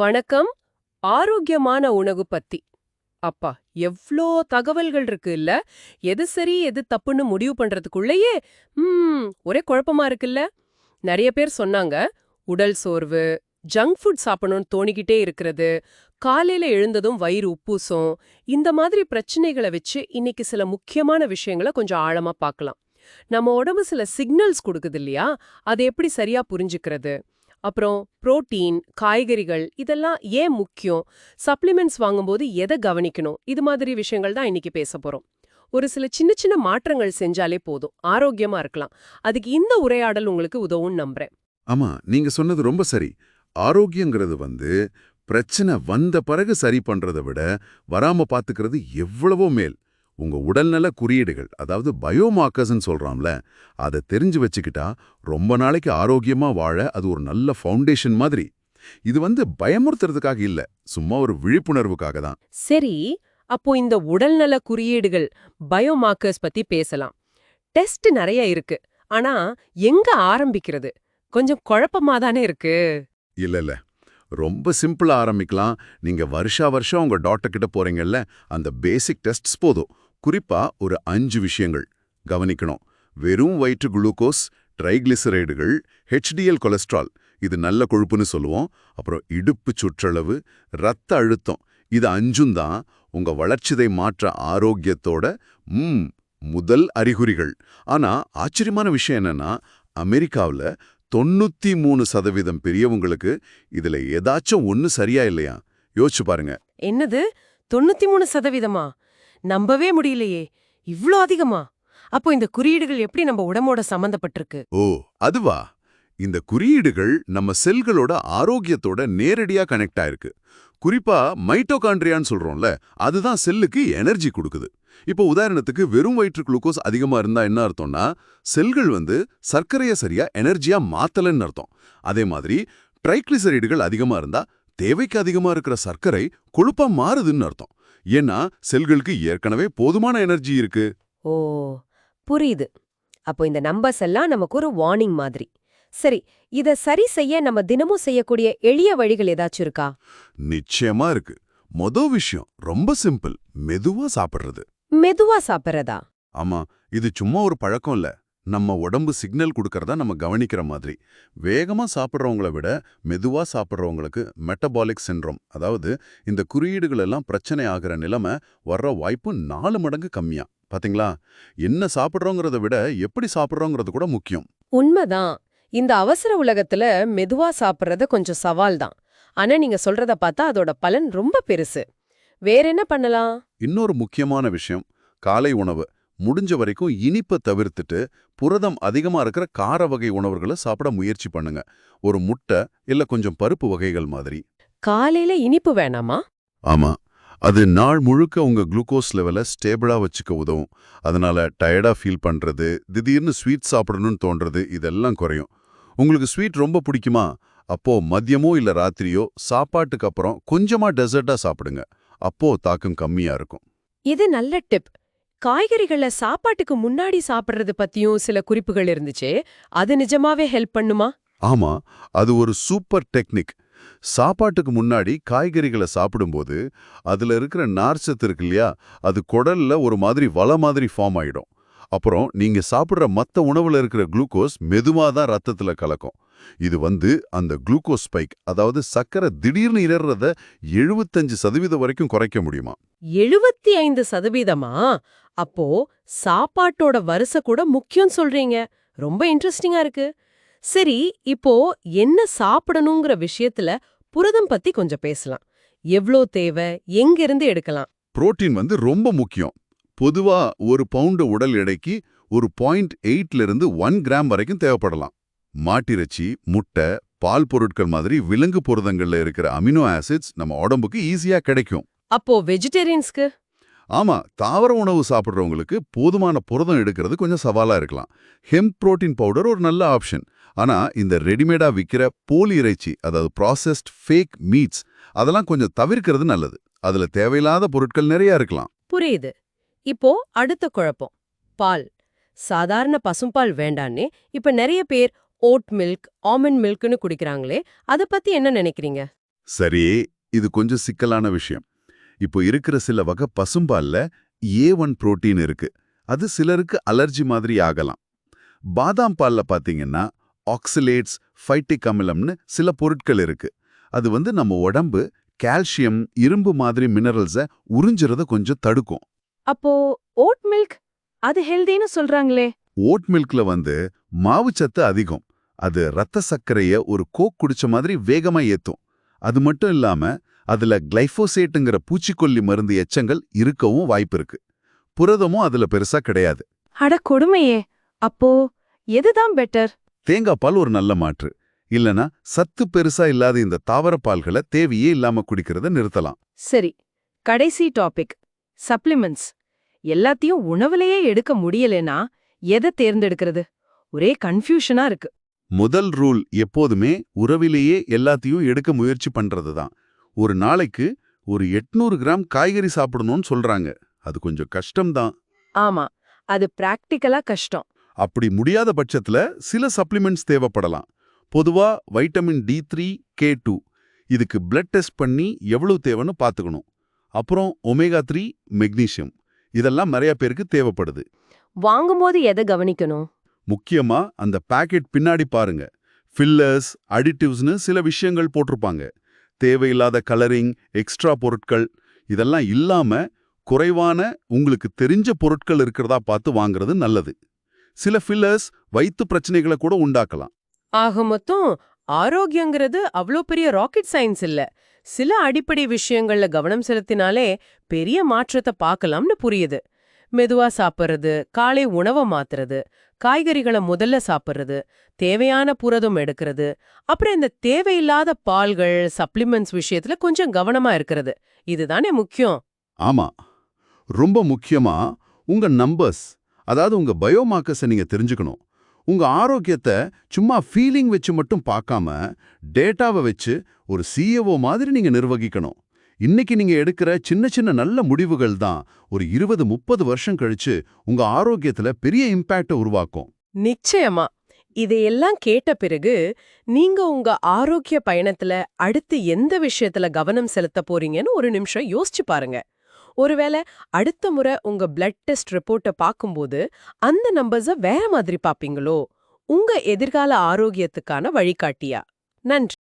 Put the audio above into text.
வணக்கம் ஆரோக்கியமான உணவு பத்தி. அப்பா எவ்ளோ தகவல்கள் இருக்கு இல்ல? எது சரி எது தப்புன்னு முடிவு பண்றதுக்குள்ளேயே ம் ஒரே குழப்பமா இருக்குல்ல நிறைய பேர் சொன்னாங்க உடல் சோர்வு ஜங்க் ஃபுட் சாப்பிடணும்னு தோணிக்கிட்டே இருக்கிறது காலையில எழுந்ததும் வயிறு உப்பூசும் இந்த மாதிரி பிரச்சனைகளை வச்சு இன்னைக்கு சில முக்கியமான விஷயங்களை கொஞ்சம் ஆழமா பார்க்கலாம். நம்ம உடம்பு சில சிக்னல்ஸ் கொடுக்குது இல்லையா? அதை எப்படி சரியா புரிஞ்சுக்கிறது? அப்புறம் புரோட்டீன் காய்கறிகள் இதெல்லாம் ஏன் முக்கியம்? சப்ளிமெண்ட்ஸ் வாங்கும்போது எதை கவனிக்கணும்? இது மாதிரி விஷயங்கள் தான் இன்னைக்கு பேச போறோம். ஒரு சில சின்ன சின்ன மாற்றங்கள் செஞ்சாலே போதும். ஆரோக்கியமா இருக்கலாம். அதுக்கு இந்த உரையாடல் உங்களுக்கு உதவும்னு நம்புறேன். ஆமா நீங்க சொன்னது ரொம்ப சரி. ஆரோக்கியங்கிறது வந்து பிரச்சனை வந்த பிறகு சரி பண்றதை விட வராம பாத்துக்கிறது எவ்வளவோ மேல். உங்க உடல்நல குறியீடுகள் அதாவது பயோமார்க்கர்ஸ்னு சொல்றாம்ல அதை தெரிஞ்சு வச்சுக்கிட்டா ரொம்ப நாளைக்கு ஆரோக்கியமா வாழ அது ஒரு நல்ல ஃபவுண்டேஷன் மாதிரி. இது வந்து பயமுறுத்துறதுக்காக இல்ல சும்மா ஒரு விழிப்புணர்வுக்காக தான். சரி அப்போ இந்த உடல்நல குறியீடுகள் பயோமார்க்கர்ஸ் பத்தி பேசலாம். டெஸ்ட் நிறைய இருக்கு ஆனா எங்க ஆரம்பிக்கிறது? கொஞ்சம் குழப்பமா தானே இருக்கு? இல்ல இல்ல. ரொம்ப சிம்பிளா ஆரம்பிக்கலாம். நீங்க வருஷா வருஷம் உங்க டாக்டர் கிட்ட போறீங்கல்ல அந்த பேசிக் டெஸ்ட்ஸ் போதும். குறிப்பா ஒரு அஞ்சு விஷயங்கள். கவனிக்கணும். வெறும் வயிற்று குளுக்கோஸ் ட்ரைகிளிசரைடுகள் ஹெச்டிஎல் கொலஸ்ட்ரால் இது நல்ல கொழுப்புன்னு சொல்லுவோம். அப்புறம் இடுப்பு சுற்றளவு ரத்த அழுத்தம் இது அஞ்சும் தான் உங்க வளர்ச்சிதை மாற்ற ஆரோக்கியத்தோட ம் முதல் அறிகுறிகள். ஆனா ஆச்சரியமான விஷயம் என்னன்னா அமெரிக்காவுல தொண்ணூத்தி மூணு சதவீதம் பெரியவங்களுக்கு இதுல ஏதாச்சும் ஒன்று சரியா இல்லையா? யோசிச்சு பாருங்க. என்னது? தொண்ணூத்தி மூணு சதவீதமா? நம்பவே முடியலையே. இவ்ளோ அதிகமா? அப்போ இந்த குறியீடுகள் எப்படி நம்ம உடம்போட சம்பந்தப்பட்டிருக்கு? ஓ அதுவா? இந்த குறியீடுகள் நம்ம செல்களோட ஆரோக்கியத்தோட நேரடியா கனெக்ட் ஆயிருக்கு. குறிப்பா மைட்டோகாண்ட்ரியான்னு சொல்றோம்ல அதுதான் செல்லுக்கு எனர்ஜி கொடுக்குது. இப்போ உதாரணத்துக்கு வெறும் வயிற்று குளுக்கோஸ் அதிகமா இருந்தா என்ன அர்த்தம்னா செல்கள் வந்து சர்க்கரையை சரியா எனர்ஜியா மாத்தலன்னு அர்த்தம். அதே மாதிரி ட்ரைக்ளிசரைடுகள் அதிகமா இருந்தா தேவைக்கு அதிகமா இருக்கிற சர்க்கரை கொழுப்பா மாறுதுன்னு அர்த்தம். ஏன்னா செல்களுக்கு ஏற்கனவே போதுமான எனர்ஜி இருக்கு. ஓ புரியுது. அப்போ இந்த நம்பர்ஸ் எல்லாம் நமக்கு ஒரு வார்னிங் மாதிரி. சரி இத சரி செய்ய நம்ம தினமும் செய்யக்கூடிய எளிய வழிகள் ஏதாச்சும் இருக்கா? நிச்சயமா இருக்கு. மொத விஷயம் ரொம்ப சிம்பிள் மெதுவா சாப்பிடுறது. மெதுவா சாப்பிடுறதா? ஆமா இது சும்மா ஒரு பழக்கம் இல்ல. நம்ம உடம்பு சிக்னல் கொடுக்கறதா நம்ம கவனிக்கிற மாதிரி. வேகமா சாப்பிட்றவங்கள விட மெதுவா சாப்பிட்றவங்களுக்கு மெட்டபாலிக் சின்ரோம் அதாவது இந்த குறியீடுகள் எல்லாம் பிரச்சனை ஆகிற நிலைமை வர்ற வாய்ப்பு நாலு மடங்கு கம்மியா. பாத்தீங்களா? என்ன சாப்பிட்றோங்கிறத விட எப்படி சாப்பிட்றோங்கிறது கூட முக்கியம். உண்மைதான். இந்த அவசர உலகத்துல மெதுவா சாப்பிடுறது கொஞ்சம் சவால் தான். ஆனா நீங்க சொல்றத பார்த்தா அதோட பலன் ரொம்ப பெருசு. வேற என்ன பண்ணலாம்? இன்னொரு முக்கியமான விஷயம் காலை உணவு. முடிஞ்ச வரைக்கும் இனிப்பை தவிர்த்துட்டு புரதம் அதிகமா இருக்கிற கார வகை உணவுகளை சாப்பிட முயற்சி பண்ணுங்க. ஒரு முட்டை இல்ல கொஞ்சம் பருப்பு வகைகள் மாதிரி. காலையில இனிப்பு வேணாமா? ஆமா. அது நாள் முழுக்க உங்க குளுக்கோஸ் லெவலை ஸ்டேபிளா வச்சுக்க உதவும். அதனால டயர்டா ஃபீல் பண்றது திடீர்னு ஸ்வீட் சாப்பிடணும்னு தோன்றது இதெல்லாம் குறையும். உங்களுக்கு ஸ்வீட் ரொம்ப பிடிக்குமா? அப்போ மதியமோ இல்ல ராத்திரியோ சாப்பாட்டுக்கு அப்புறம் கொஞ்சமா டெசர்ட்டா சாப்பிடுங்க. அப்போ தாக்கம் கம்மியா இருக்கும். இது நல்ல டிப். காய்கறிகளை சாப்பாட்டுக்கு முன்னாடி சாப்பிடுறது பத்தியும் சில குறிப்புகள் இருந்துச்சே. அது நிஜமாவே ஹெல்ப் பண்ணுமா? ஆமா அது ஒரு சூப்பர் டெக்னிக். சாப்பாட்டுக்கு முன்னாடி காய்கறிகளை சாப்பிடும்போது அதுல இருக்கிற நார்ச்சத்து இருக்கு இல்லையா அது குடல்ல ஒரு மாதிரி வள மாதிரி ஃபார்ம் ஆயிடும். அப்புறம் நீங்க சாப்பிடுற மத்த உணவுல இருக்கிற குளுக்கோஸ் மெதுவா தான் ரத்தத்துல கலக்கும். இது வந்து அந்த குளுக்கோஸ் ஸ்பைக் அதாவது சக்கரை திடீர்னு இடறத எழுபத்தஞ்சு சதவீதம் வரைக்கும் குறைக்க முடியுமா? எழுபத்தி ஐந்து சதவீதமா? அப்போ சாப்பாட்டோட வரிசை கூட முக்கியம் சொல்றீங்க. ரொம்ப இன்ட்ரெஸ்டிங்கா இருக்கு. சரி இப்போ என்ன சாப்பிடணுங்கிற விஷயத்துல புரதம் பத்தி கொஞ்சம் பேசலாம். எவ்ளோ தேவை? எங்க இருந்து எடுக்கலாம்? புரோட்டீன் வந்து ரொம்ப முக்கியம். பொதுவா ஒரு பவுண்டு உடல் எடைக்கு ஒரு பாயிண்ட் எயிட்ல இருந்து ஒன் கிராம் வரைக்கும் தேவைப்படலாம். மாட்டிறைச்சி முட்டை பால் பொருட்கள் மாதிரி விலங்கு புரதங்கள்ல இருக்கிற அமினோ ஆசிட்ஸ் நம்ம உடம்புக்கு ஈஸியா கிடைக்கும். அப்போ வெஜிடேரியன்ஸ்க்கு ஆமா தாவர உணவு சாப்பிட்றவங்களுக்கு போதுமான புரதம் எடுக்கிறது கொஞ்சம் சவாலா இருக்கலாம். ஹெம்ப் புரோட்டீன் பவுடர் ஒரு நல்ல ஆப்ஷன் ஆனா இந்த ரெடிமேடா விக்கிற போலி இறைச்சி அதாவது ப்ராசஸ்ட் ஃபேக் மீட்ஸ் அதெல்லாம் கொஞ்சம் தவிர்க்கிறது நல்லது. அதுல தேவையில்லாத பொருட்கள் நிறைய இருக்கலாம். புரியுது. இப்போ அடுத்த குழப்பம். பால். சாதாரண பசும்பால் வேண்டான்னே இப்ப நிறைய பேர் ஓட் மில்க் ஆமண்ட் மில்க்னு குடிக்கிறாங்களே அத பத்தி என்ன நினைக்கிறீங்க? சரி இது கொஞ்சம் சிக்கலான விஷயம். இப்போ இருக்கிற சில வகை பசும்பால்ல ஏ ஒன் புரோட்டீன் இருக்கு. அது சிலருக்கு அலர்ஜி மாதிரி ஆகலாம். பாதாம் பால்ல பாத்தீங்கன்னா ஆக்சிலேட்ஸ் ஃபைட்டிக் அமிலம்னு சில பொருட்கள் இருக்கு. அது வந்து நம்ம உடம்பு கால்சியம் இரும்பு மாதிரி மினரல்ஸை உறிஞ்சுறத கொஞ்சம் தடுக்கும். அப்போ ஓட் மில்க்? அது ஹெல்தின்னு சொல்றாங்களே. ஓட் மில்க்ல வந்து மாவுச்சத்து அதிகம். அது ரத்த சர்க்கரைய ஒரு கோக் குடிச்ச மாதிரி வேகமா ஏத்தும். அது மட்டும் இல்லாம அதுல கிளைஃபோசேட்டுங்கிற பூச்சிக்கொல்லி மருந்து எச்சங்கள் இருக்கவும் வாய்ப்பு இருக்கு. புரதமும் அதுல பெருசா கிடையாது. அட கொடுமையே. அப்போ எதுதான் பெட்டர் தேங்காய் பால் ஒரு நல்ல மாற்று. இல்லனா சத்து பெருசா இல்லாத இந்த தாவர பால்களை தேவையே இல்லாம குடிக்கிறத நிறுத்தலாம். சரி. கடைசி டாபிக் சப்ளிமெண்ட்ஸ் எல்லாத்தையும் உணவுலயே எடுக்க முடியலனா எதை தேர்ந்தெடுக்கிறது? ஒரே கன்ஃபியூஷனா இருக்கு. முதல் ரூல் எப்போதுமே உறவிலேயே எல்லாத்தையும் எடுக்க முயற்சி பண்றது தான். ஒரு நாளைக்கு ஒரு 800 கிராம் காய்கறி சாப்பிடணும்னு சொல்றாங்க. அது கொஞ்சம் கஷ்டம்தான் ஆமா அது பிராக்டிக்கலா கஷ்டம். அப்படி முடியாத பட்சத்துல சில சப்ளிமெண்ட்ஸ் தேவைப்படலாம். பொதுவா vitamin D three K two இதுக்கு பிளட் டெஸ்ட் பண்ணி எவ்வளவு தேவைன்னு பார்த்துக்கணும். அப்புறம் ஒமேகா த்ரீ மெக்னீசியம் இதெல்லாம் நிறைய பேருக்கு தேவைப்படுது. வாங்கும்போது எதை கவனிக்கணும்? முக்கியமா அந்த பாக்கெட் பின்னாடி பாருங்க. ஃபில்லர்ஸ் அடிட்டிவ்ஸ்னு சில விஷயங்கள் போட்டிருப்பாங்க. தேவையில்லாத கலரிங் எக்ஸ்ட்ரா பொருட்கள் இதெல்லாம் இல்லாம குறைவான உங்களுக்கு தெரிஞ்ச பொருட்கள் இருக்கிறதா பார்த்து வாங்குறது நல்லது. சில ஃபில்லர்ஸ் வயிற்று பிரச்சனைகளை கூட உண்டாக்கலாம். ஆக மொத்தம் ஆரோக்கியங்கிறது அவ்ளோ பெரிய ராக்கெட் சயின்ஸ் இல்ல. சில அடிப்படை விஷயங்கள்ல கவனம் செலுத்தினாலே பெரிய மாற்றத்தை பார்க்கலாம்னு புரியுது. மெதுவா சாப்பிடுறது காலை உணவை மாத்துறது காய்கறிகளை முதல்ல சாப்பிடுறது தேவையான புரதம் எடுக்கிறது அப்புறம் இந்த தேவையில்லாத பால்கள் சப்ளிமெண்ட்ஸ் விஷயத்துல கொஞ்சம் கவனமா இருக்கிறது. இதுதானே முக்கியம். ஆமா. ரொம்ப முக்கியமா உங்க நம்பர்ஸ் அதாவது உங்க பயோமார்க்கர்ஸை நீங்க தெரிஞ்சுக்கணும். உங்க ஆரோக்கியத்தை சும்மா ஃபீலிங் வச்சு மட்டும் பார்க்காம டேட்டாவை வச்சு ஒரு சிஏஓ மாதிரி நீங்க நிர்வகிக்கணும். இன்னைக்கு நீங்க எடுக்கிற சின்ன சின்ன நல்ல முடிவுகள் தான் ஒரு இருபது முப்பது வருஷம் கழிச்சு உங்க ஆரோக்கியத்துல பெரிய இம்பாக்ட உருவாக்கும். நிச்சயமா. இதையெல்லாம் கேட்ட பிறகு நீங்க உங்க ஆரோக்கிய பயணத்துல அடுத்து எந்த விஷயத்துல கவனம் செலுத்த போறீங்கன்னு ஒரு நிமிஷம் யோசிச்சு பாருங்க. ஒருவேளை அடுத்த முறை உங்க பிளட் டெஸ்ட் ரிப்போர்ட்டை பார்க்கும்போது அந்த நம்பர்ஸ வேற மாதிரி பாப்பீங்களோ உங்க எதிர்கால ஆரோக்கியத்துக்கான வழிகாட்டியா? நன்றி.